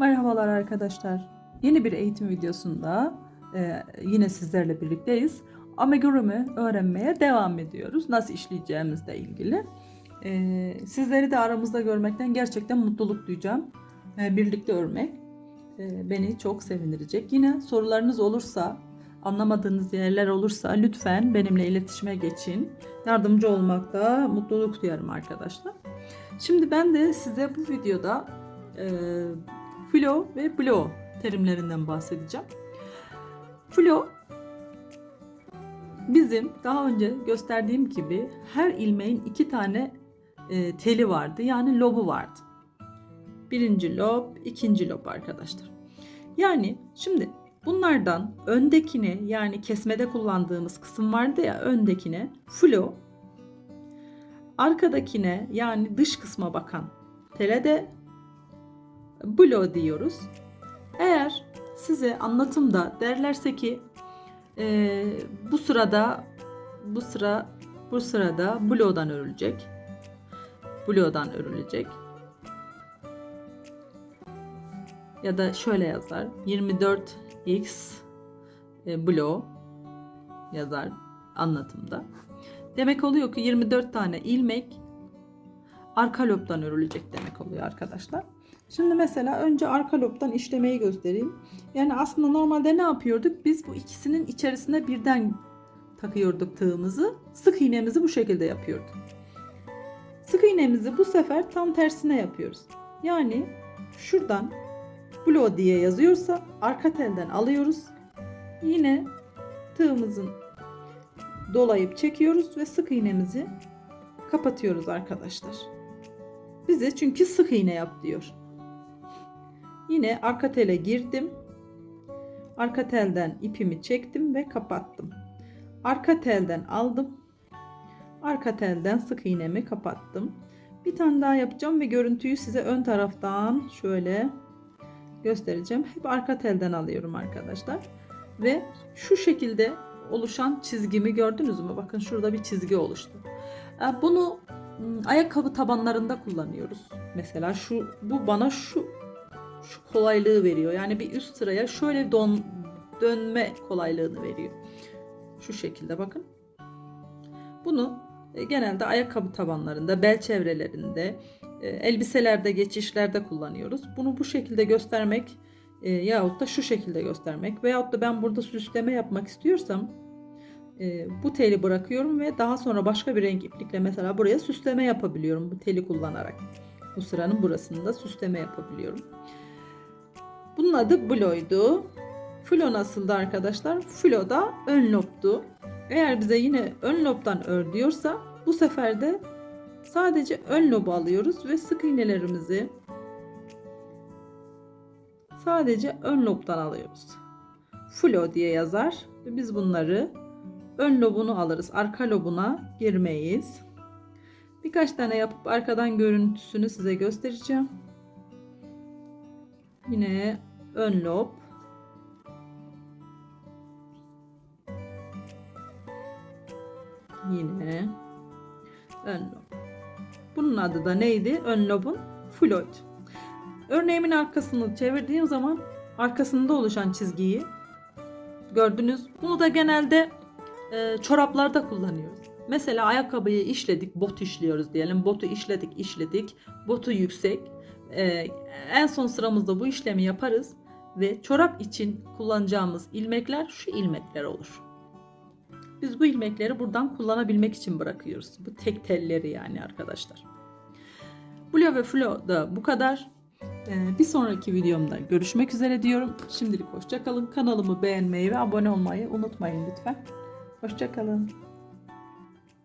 Merhabalar arkadaşlar. Yeni bir eğitim videosunda e, yine sizlerle birlikteyiz. Amigurumi öğrenmeye devam ediyoruz. Nasıl işleyeceğimizle ilgili. E, sizleri de aramızda görmekten gerçekten mutluluk duyacağım. E, birlikte örmek e, beni çok sevindirecek. Yine sorularınız olursa, anlamadığınız yerler olursa lütfen benimle iletişime geçin. Yardımcı olmakta mutluluk duyarım arkadaşlar. Şimdi ben de size bu videoda e, flow ve blow terimlerinden bahsedeceğim. Flow bizim daha önce gösterdiğim gibi her ilmeğin iki tane e, teli vardı. Yani lobu vardı. Birinci lob, ikinci lob arkadaşlar. Yani şimdi bunlardan öndekine yani kesmede kullandığımız kısım vardı ya öndekine flow, arkadakine yani dış kısma bakan tele de blow diyoruz. Eğer size anlatımda derlerse ki e, bu sırada bu sıra bu sırada blow'dan örülecek. Blow'dan örülecek. Ya da şöyle yazar. 24x e, blow yazar anlatımda. Demek oluyor ki 24 tane ilmek arka lobdan örülecek demek oluyor arkadaşlar. Şimdi mesela önce arka lobdan işlemeyi göstereyim. Yani aslında normalde ne yapıyorduk? Biz bu ikisinin içerisine birden takıyorduk tığımızı. Sık iğnemizi bu şekilde yapıyorduk. Sık iğnemizi bu sefer tam tersine yapıyoruz. Yani şuradan blow diye yazıyorsa arka telden alıyoruz. Yine tığımızın dolayıp çekiyoruz ve sık iğnemizi kapatıyoruz arkadaşlar. Bize çünkü sık iğne yap diyor. Yine arka tele girdim. Arka telden ipimi çektim ve kapattım. Arka telden aldım. Arka telden sık iğnemi kapattım. Bir tane daha yapacağım ve görüntüyü size ön taraftan şöyle göstereceğim. Hep arka telden alıyorum arkadaşlar. Ve şu şekilde oluşan çizgimi gördünüz mü? Bakın şurada bir çizgi oluştu. Bunu ayakkabı tabanlarında kullanıyoruz. Mesela şu bu bana şu şu kolaylığı veriyor. Yani bir üst sıraya şöyle don, dönme kolaylığını veriyor. Şu şekilde bakın. Bunu e, genelde ayakkabı tabanlarında, bel çevrelerinde, e, elbiselerde, geçişlerde kullanıyoruz. Bunu bu şekilde göstermek e, yahut da şu şekilde göstermek veyahut da ben burada süsleme yapmak istiyorsam e, bu teli bırakıyorum ve daha sonra başka bir renk iplikle mesela buraya süsleme yapabiliyorum bu teli kullanarak. Bu sıranın burasında süsleme yapabiliyorum. Bunun adı Blo'ydu. Flo nasıldı arkadaşlar? Flo da ön lobdu. Eğer bize yine ön lobdan ör diyorsa bu sefer de sadece ön lobu alıyoruz ve sık iğnelerimizi sadece ön lobdan alıyoruz. Flo diye yazar ve biz bunları ön lobunu alırız. Arka lobuna girmeyiz. Birkaç tane yapıp arkadan görüntüsünü size göstereceğim. Yine ön lob. Yine ön lob. Bunun adı da neydi? Ön lobun floyd. Örneğimin arkasını çevirdiğim zaman arkasında oluşan çizgiyi gördünüz. Bunu da genelde e, çoraplarda kullanıyoruz. Mesela ayakkabıyı işledik, bot işliyoruz diyelim. Botu işledik, işledik. Botu yüksek. E, en son sıramızda bu işlemi yaparız ve çorap için kullanacağımız ilmekler şu ilmekler olur. Biz bu ilmekleri buradan kullanabilmek için bırakıyoruz. Bu tek telleri yani arkadaşlar. Blue ve Flo da bu kadar. Ee, bir sonraki videomda görüşmek üzere diyorum. Şimdilik hoşçakalın. Kanalımı beğenmeyi ve abone olmayı unutmayın lütfen. Hoşçakalın.